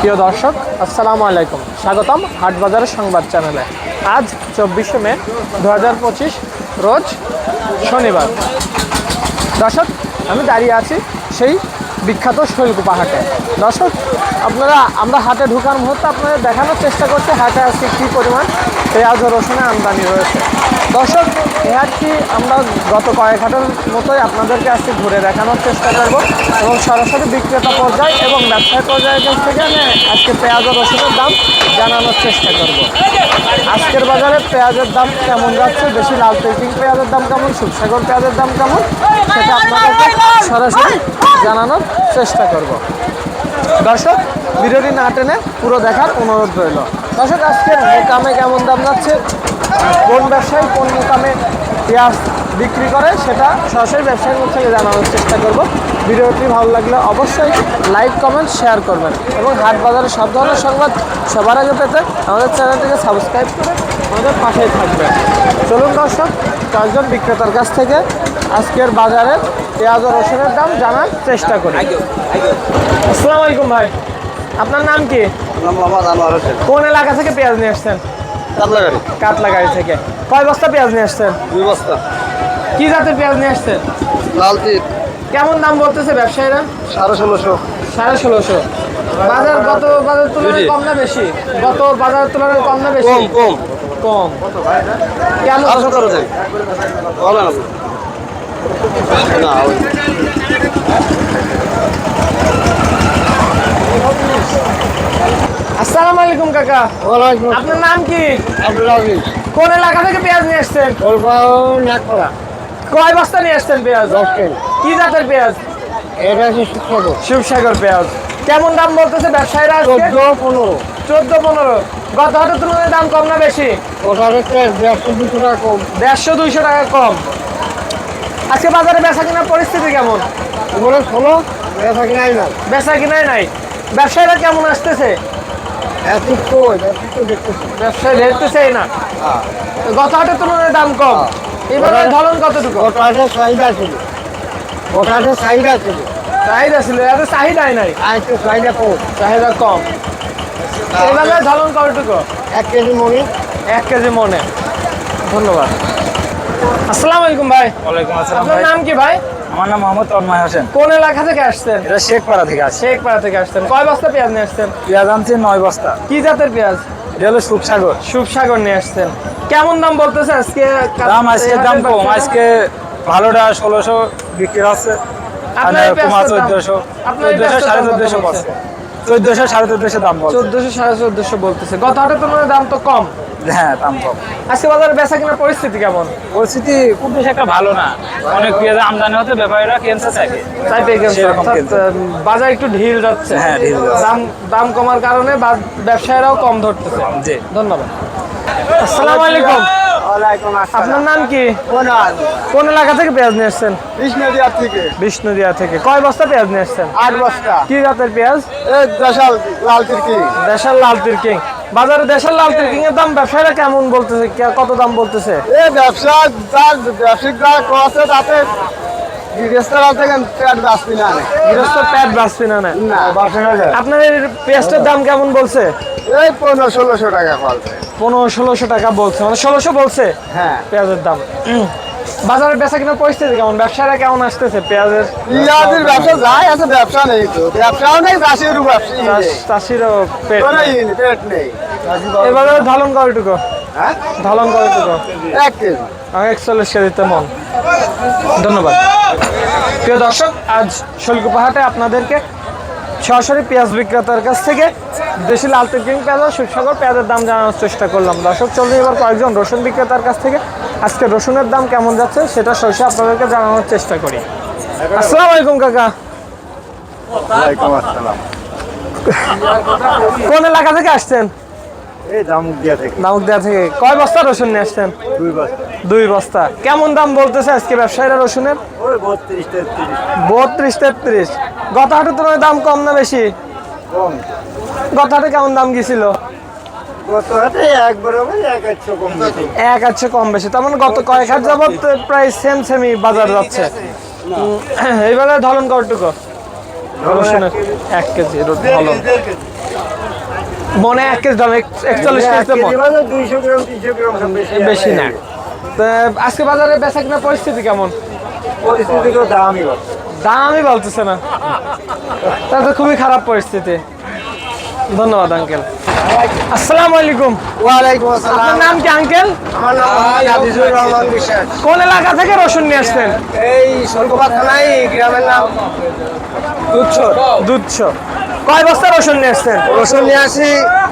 প্রিয় দর্শক, আসসালামু আলাইকুম। স্বাগতম হাটবাজারের সংবাদ চ্যানেলে। আজ চব্বিশে মে দু হাজার পঁচিশ, রোজ শনিবার। দর্শক, আমি দাঁড়িয়ে আছি সেই বিখ্যাত শৈলকুপা হাটে। দর্শক, আপনারা, আমরা হাটে ঢুকার মুহূর্তে আপনাদের দেখানোর চেষ্টা করছি হাটে আজকে কী পরিমাণ পেঁয়াজ ও রসুনের আমদানি রয়েছে। দর্শক হাটটি আমরা গত কয়েক হাটের মতোই আপনাদেরকে আজকে ঘুরে দেখানোর চেষ্টা করব এবং সরাসরি বিক্রেতা পর্যায়ে এবং ব্যবসায়ী পর্যায়ের কাছ থেকে আমি আজকে পেঁয়াজ ও রসুনের দাম জানানোর চেষ্টা করব। আজকের বাজারে পেঁয়াজের দাম কেমন যাচ্ছে? বেশি লাল পেকিং পেঁয়াজের দাম কেমন? সুপসাগর পেঁয়াজের দাম কেমন? সেটা আপনাদেরকে সরাসরি জানানোর চেষ্টা করব। দর্শক, ভিডিওটি না টেনে পুরো দেখার অনুরোধ রইল। দর্শক আজকে মোকামে কেমন দাম যাচ্ছে? কোন ব্যবসায়ী কোন মোকামে পেঁয়াজ বিক্রি করে সেটা সরাসরি ব্যবসায়ীর মুখ থেকে জানানোর চেষ্টা করব। ভিডিওটি ভালো লাগলে অবশ্যই লাইক কমেন্ট শেয়ার করবেন এবং হাট বাজারের সব ধরনের সংবাদ সবার আগে পেতে আমাদের চ্যানেলটিকে সাবস্ক্রাইব করে আমাদের পাশেই থাকবেন। চলুন দর্শক কয়েকজন বিক্রেতার কাছ থেকে আজকের বাজারে পেঁয়াজ ও রসুনের দাম জানার চেষ্টা করি। আসসালামু আলাইকুম ভাই। আপনার নাম কি? কোন এলাকা থেকে পেঁয়াজ নিয়ে আসছেন? কাতলা গাড়ি। থেকে। কয় বস্তা পেঁয়াজ নিয়ে আসছেন? দুই বস্তা। কি জাতের পেঁয়াজ নিয়ে আসছেন? লাল তিন কেমন দাম বলতেছে ব্যবসায়ীরা? সাড়ে ষোলোশো। সাড়ে ষোলোশো। বাজার গত বাজারের তুলনায় কম না বেশি? গত বাজারের তুলনায় কম না বেশি? কম কম। সাড়ে সতেরো আপনি। না আসসালামু আলাইকুম কাকা। ওয়ালাইকুম আপনার নাম কি? আব্দুল আজিজ। কোন এলাকা থেকে পেঁয়াজ নিয়ে আসছেন? কলকাতা নাকপাড়া কয় বস্তা নিয়ে আসছেন পেঁয়াজ? কি জাতের পেঁয়াজ? এটা হচ্ছে শিক্ষক শিবসাগর পেঁয়াজ। কেমন দাম বলতেছে ব্যবসায়ীরা? চোদ্দ পনেরো। চোদ্দ পনেরো। গত হাটের তুলনায় দাম কম না বেশি? দেড়শো দুশো টাকা কম। দেড়শো দুইশো টাকা কম। আজকে বাজারে বেচা কেনার পরিস্থিতি কেমন? বলে ষোলো এটা কিনাই না বেচা কিনাই নাই। ব্যবসায়ীরা কেমন আসতেছে? ব্যবসায়ী ধরতেছেই না। হ্যাঁ। গত হাটের তুলনায় দাম কম। এবার ওরা- ধরন কতটুকু? ওটা হচ্ছে চাহিদা ছিল চাহিদা ছিল চাহিদা ছিল এত চাহিদাই নাই। আর একটু চাহিদা কম। চাহিদা কম। এবারে ধরন কতটুকু? এক কেজি মনি এক কেজি মনে। ধন্যবাদ। আসসালামু আলাইকুম ভাই। ওয়ালাইকুম আসসালাম আপনার ভাই। নাম কি ভাই? আমার নাম মোহাম্মদ তন্ময় হোসেন। কোন এলাকা থেকে আসছেন? এটা শেখপাড়া থেকে আসছে। শেখপাড়া থেকে আসছেন। কয় বস্তা পেঁয়াজ নিয়ে আসছেন? পেঁয়াজ আনছে নয় বস্তা। কি জাতের পেঁয়াজ? এটা হলো সুপসাগর। সুপসাগর নিয়ে আসছেন। কেমন দাম বলতেছে আজকে? দাম আজকে দাম কম। আজকে ভালোটা ষোলোশো বিক্রি হচ্ছে। চোদ্দশো। চোদ্দশো সাড়ে চোদ্দশো চোদ্দশো সাড়ে চোদ্দশো দাম চোদ্দশো সাড়ে চোদ্দশো বলতেছে। গত হাটের তুলনায় দাম তো কম। হ্যাঁ দাম আজকে বাজারে বেচা কেনার পরিস্থিতি কেমন? পরিস্থিতি খুব বেশি একটা ভালো না। অনেক পেঁয়াজ আমদানি হতে ব্যাপারীরা কিনতে চাইবে। উম, বাজার একটু ঢিল যাচ্ছে। হ্যাঁ, ঢিল দাম দাম কমার কারণে ব্যবসায়ীরাও কম ধরতেছে। জি। ধন্যবাদ। আসসালামু আলাইকুম। আপনার নাম কি? কোন এলাকা থেকে পেঁয়াজ নিয়ে আসছেন? কৃষ্ণদিয়ার থেকে। বিষ্ণুদিয়া থেকে। কয় বস্তা পেঁয়াজ নিয়ে আসছেন? আট বস্তা। কি জাতের পেঁয়াজ? এই দেশাল লাল তিরকি দেশের লাল তিরকিং বাজারে দেশের লাল তিরকিং এর দাম ব্যবসায়ীরা কেমন বলতেছে? কত দাম বলতেছে? এ ব্যবসা যার ব্যবসায়িক যারা করছে তাতে আপনার পেঁয়াজটার দাম কেমন বলছে? এই পনেরো ষোলোশো টাকা ফলছে পনেরো ষোলোশো টাকা বলছে। মানে ষোলোশো বলছে হ্যাঁ। পেঁয়াজের দাম। বাজারে বেচা কেনার পরিস্থিতি কেমন? ব্যবসায়ীরা কেমন আসতেছে? পেঁয়াজের ইয়াদের ব্যবসা যায় আছে ব্যবসা নেই তো। ব্যবসাও নেই চাষির ব্যবসা চাষিরও পেট নেই। পেট নেই। এবারে ধালন কতটুকু হ্যাঁ? ধালন কতটুকু এক কেজি। একচল্লিশ কেজিতে মন। ধন্যবাদ। প্রিয় দর্শক আজ শৈলকুপাহাটে আপনাদেরকে সরাসরি পেঁয়াজ বিক্রেতার কাছ থেকে দেশি লাল তিরকিং পেঁয়াজ ও সুসাগর পেঁয়াজের দাম জানানোর চেষ্টা করলাম। দর্শক চলুন এবার কয়েকজন রসুন বিক্রেতার কাছ থেকে আজকে রসুনের দাম কেমন যাচ্ছে সেটা সরাসরি আপনাদেরকে জানানোর চেষ্টা করি। আসসালামু আলাইকুম কাকা। ওয়ালাইকুম আসসালাম। কোন এলাকা থেকে আসছেন? এই জামুক দিয়া থেকে। কয় বস্তা রসুন নিয়ে আসছেন? দুই বস্তা। দুই বস্তা। কেমন দাম বলতেছে আজকে ব্যবসায়ীরা রসুনের? বত্রিশ তেত্রিশ। গত হাটের তুলনায় দাম কম না বেশি? কম। গত হাটে কেমন দাম গেছিল এক আছে কম বেশি। তার মানে গত কয়েক হাট যাবত প্রায় সেম সেমই বাজার যাচ্ছে। এইবারে ধরন কতটুকু? রসুনের এক কেজি। ধলন মনে এক কেজি এক- একচল্লিশ কেজি তো বেশি না। তো আজকে বাজারে বেচা কিনা পরিস্থিতি কেমন? পরিস্থিতি দামই দামই বলতেছে না। তাহলে তো খুবই খারাপ পরিস্থিতি। ধন্যবাদ আঙ্কেল আসসালামু আলাইকুম। ওয়ালাইকুম আসসালাম। আপনার নাম কি আঙ্কেল আমার নাম আজিজুর রহমান বিশ্বাস। কোন এলাকা থেকে রসুন নিয়ে আসছেন? এই শোলকোপা থানায় গ্রামের নাম দুধছ দুধছ কয় বস্তা রসুন নিয়ে আসছেন? রসুন নিয়ে আসি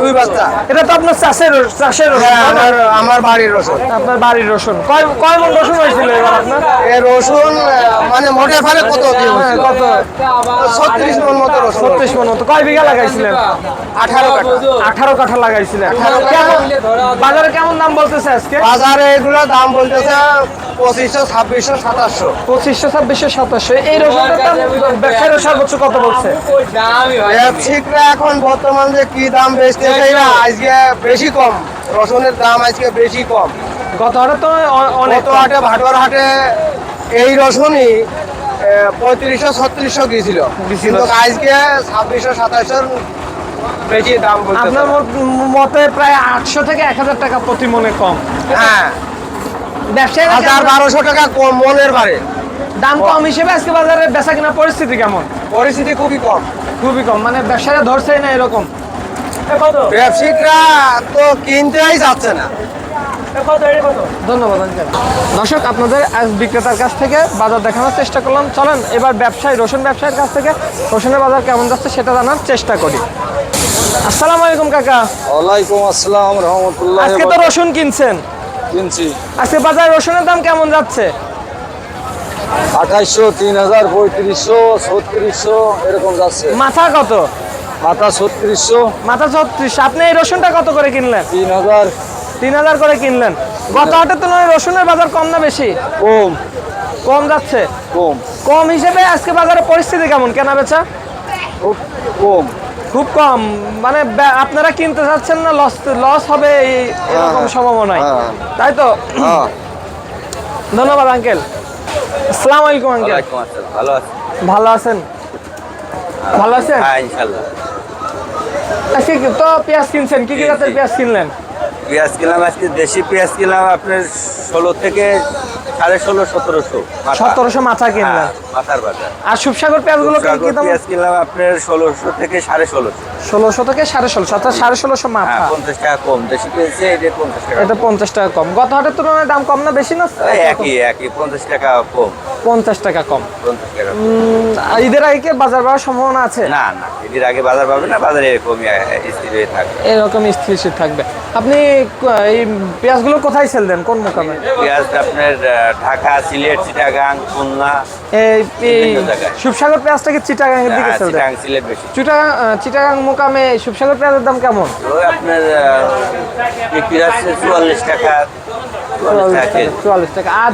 দুই বস্তা। এটা তো আপনার চাষের চাষের রসুন হ্যাঁ? আমার আমার বাড়ির রসুন। আপনার বাড়ির রসুন। কয় কয় মন রসুন হয়েছিল এবার আপনার? এই রসুন মানে মোটে ফেলে কত হ্যাঁ, কত? ছত্রিশ মন মতো রসুন ছত্রিশ মন মতো। কয় বিঘা লাগাইছিলেন? আঠারো কাঠা। আঠারো কাঠা লাগাইছিলেন। 18 কাঠা। কেমন- বাজারে কেমন দাম বলতেছে আজকে? বাজারে এগুলো দাম বলতেছে পঁচিশশো ছাব্বিশশো সাতাশশো। পঁচিশশো ছাব্বিশশো সাতাশশো। এই রসুনটার দাম ব্যবসায়ীরা সর্বোচ্চ কত বলছে? ব্যবসায়িকরা এখন বর্তমান যে কি দাম বেচতেছে এরা আজকে বেশি কম। রসুনের দাম আজকে বেশি কম। গত হাটে তো অনেক হাটে ভাটোয়ার হাটে এই রসুনই পঁয়ত্রিশশো ছত্রিশশো গিয়েছিল। কিন্তু আজকে ছাব্বিশশো সাতাশশোর বেশি দাম আপনার মতে প্রায় আটশো থেকে এক হাজার টাকা প্রতি মনে কম। হ্যাঁ। ব্যবসায়ীরা হাজার বারোশো টাকা কম মনের বাড়ে দাম কম হিসেবে আজকে বাজারে বেচা কিনা পরিস্থিতি কেমন? পরিস্থিতি খুবই কম। খুবই কম মানে ব্যবসায়ীরা ধরছেই না এরকম। ব্যবসায়িকরা তো কিনতেই যাচ্ছে না। ধন্যবাদ দর্শক আপনাদের আজ বিক্রেতার কাছ থেকে বাজার দেখানোর চেষ্টা করলাম। চলেন এবার ব্যবসায়ী রসুন ব্যবসায়ীর কাছ থেকে রসুনের বাজার কেমন যাচ্ছে সেটা জানার চেষ্টা করি। আসসালামু আলাইকুম কাকা। ওয়ালাইকুম আসসালাম রহমতুল্লাহ আজকে তো রসুন কিনছেন। কিনছি। আজকে বাজারে রসুনের দাম কেমন যাচ্ছে? আঠাইশশো তিন হাজার পঁয়ত্রিশশো ছত্রিশশো এরকম যাচ্ছে। মাথা কত? মাথা ছত্রিশশো। মাথা ছত্রিশ। আপনি এই রসুনটা কত করে কিনলেন? তিন হাজার তিন হাজার করে কিনলেন। গত হাটের তুলনায় রসুনের বাজার কম না বেশি? কম। কম যাচ্ছে? কম। কম হিসেবে আজকে বাজারে পরিস্থিতি কেমন? কেনা বেচা? খুব কম। খুব কম। মানে আপনারা কিনতে চাচ্ছেন না লস লস হবে এই- এরকম হ্যাঁ, সম্ভাবনায়। হ্যাঁ। তাই তো? হ্যাঁ। ধন্যবাদ আঙ্কেল আসসালামু আলাইকুম আঙ্কেল ভালো আছেন? ভালো আছেন? ভালো আছেন? হ্যাঁ ইনশাআল্লাহ আজকে কি- তো পেঁয়াজ কিনছেন? কি কি জাতের পেঁয়াজ কিনলেন? পেঁয়াজ কিনলাম আজকে দেশি পেঁয়াজ কিনলাম আপনার ষোলো থেকে সাড়ে ষোলো সতেরোশো সতেরোশো মাথা কিনলেন। মাথার বাজার। আর সুপসাগর পেঁয়াজগুলো পেঁয়াজ কিনলাম আপনার ষোলোশো থেকে সাড়ে ষোলোশো। ষোলোশো থেকে সাড়ে ষোলোশো অর্থাৎ সাড়ে ষোলোশো মাথা। হ্যাঁ পঞ্চাশ টাকা কম। দেশি পেঁয়াজে এটা পঞ্চাশ টাকা এটা পঞ্চাশ টাকা কম। গত হাটের তুলনায় দাম কম না বেশি না? একই একই পঞ্চাশ টাকা কম। পঞ্চাশ টাকা কম। পঞ্চাশ টাকা। ঈদের আগে বাজার বাড়ার সম্ভাবনা আছে? না না এটির আগে বাজার পাবে না বাজারে এরকমই স্থির হয়ে থাকবে। এরকম স্থিতিশীল থাকবে। আপনি এই পেঁয়াজগুলো কোথায় সেল দেন? কোন মোকামে? পেঁয়াজ আপনার ঢাকা সিলেট চিটাগাং খুলনা এই। সুপসাগর পেঁয়াজটা কি চিটাগাংয়ের দিকে সেল দেন? চিটাগাং সিলেট বেশি। চিটাগাং চিটাগাং মোকামে সুপসাগর পেঁয়াজের দাম কেমন? আপনার চুয়াল্লিশ টাকা। চুয়াল্লিশ টাকা আর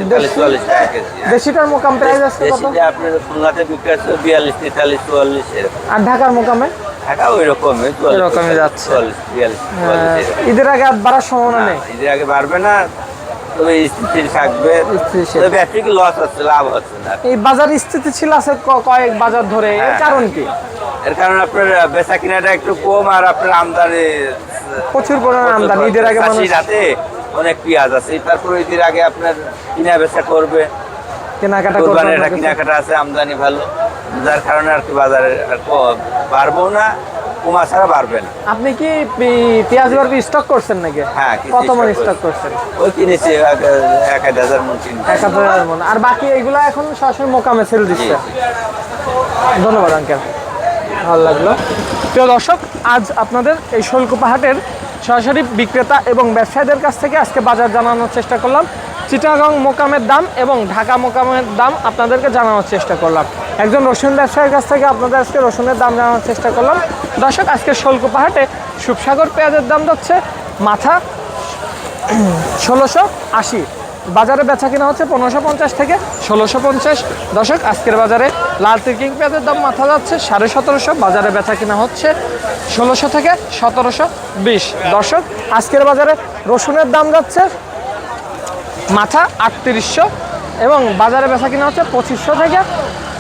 দেশিটার মোকাম প্রাইস আছে কত? আপনার খুলনাতে বিক্রি হচ্ছে বিয়াল্লিশ তেতাল্লিশ চুয়াল্লিশ আর ঢাকার মোকামে? ওই রকমই এরকমই যাচ্ছে। এরকম। ঈদের আগে আর বাড়ার সম্ভাবনা নেই ঈদের আগে বাড়বে না তবে স্থিতিশীল থাকবে স্থিতিশীল। তবে লস হচ্ছে লাভ হচ্ছে না এই বাজার স্থিতিশীল আছে কয়েক বাজার ধরে এর হ্যাঁ। কারণ কি এর কারণে আপনার বেচা কিনাটা একটু কম আর আপনার আমদানি প্রচুর পরিমাণে আমদানি ঈদের আগে মানুষ হাতে অনেক পেঁয়াজ আছে তারপরে ঈদের আগে আপনার কিনা বেচা করবে কেনাকাটা করবে একটা কেনাকাটা আছে আমদানি ভালো। যার কারণে আর কি বাজারে বাড়বো না কমা ছাড়া বাড়বে না। আপনি কি পেঁয়াজ এবার স্টক করছেন নাকি? হ্যাঁ, কত মন স্টক করছেন। ওই কিনেছি এক এক হাজার মন কিনেছি। এক হাজার মন। আর বাকি এগুলো এখন সরাসরি মোকামে সেল দিচ্ছে। ধন্যবাদ আঙ্কেল ভালো লাগল। প্রিয় দর্শক আজ আপনাদের এই শোলকুপা হাটের সরাসরি বিক্রেতা এবং ব্যবসায়ীদের কাছ থেকে আজকে বাজার জানানোর চেষ্টা করলাম। চিটাগং মোকামের দাম এবং ঢাকা মোকামের দাম আপনাদেরকে জানানোর চেষ্টা করলাম। একজন রসুন ব্যবসায়ীর কাছ থেকে আপনাদের আজকে রসুনের দাম জানানোর চেষ্টা করলাম। দর্শক, আজকে শোলকুপা হাটে সুপসাগর পেঁয়াজের দাম যাচ্ছে মাথা ষোলোশো আশি। বাজারে বেচা কিনা হচ্ছে পনেরোশো পঞ্চাশ থেকে ষোলোশো পঞ্চাশ। দশক আজকের বাজারে লাল তিরকিং পেঁয়াজের দাম মাথা যাচ্ছে সাড়ে সতেরোশো। বাজারে বেচা কিনা হচ্ছে ষোলোশো থেকে সতেরোশো বিশ। দর্শক, আজকের বাজারে রসুনের দাম যাচ্ছে মাথা আটত্রিশশো এবং বাজারে বেচা কিনা হচ্ছে পঁচিশশো থেকে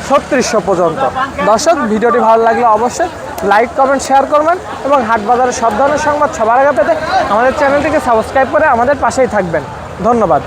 ছত্রিশশো পর্যন্ত। দর্শক, ভিডিওটি ভালো লাগলে অবশ্যই লাইক কমেন্ট শেয়ার করবেন এবং হাট বাজারের সব ধরনের সংবাদ সবার আগে পেতে আমাদের চ্যানেলটিকে সাবস্ক্রাইব করে আমাদের পাশেই থাকবেন। ধন্যবাদ।